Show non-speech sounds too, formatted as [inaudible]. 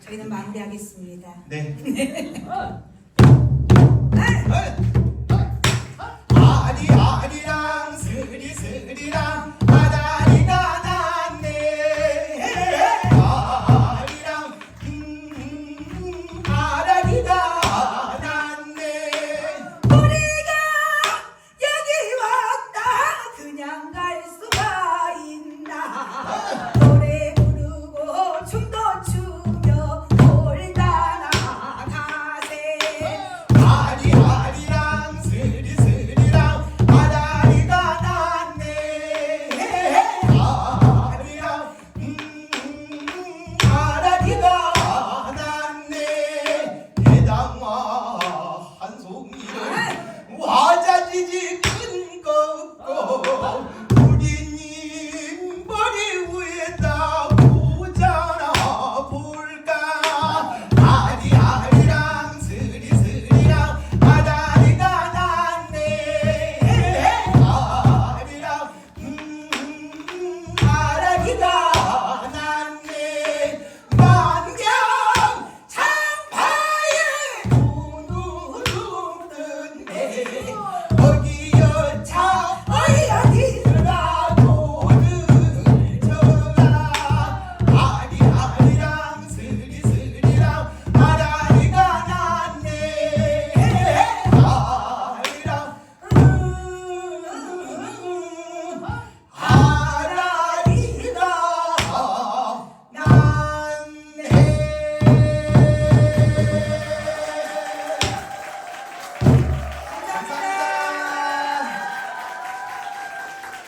저희는 마무리하겠습니다. 네. 아! [laughs] 아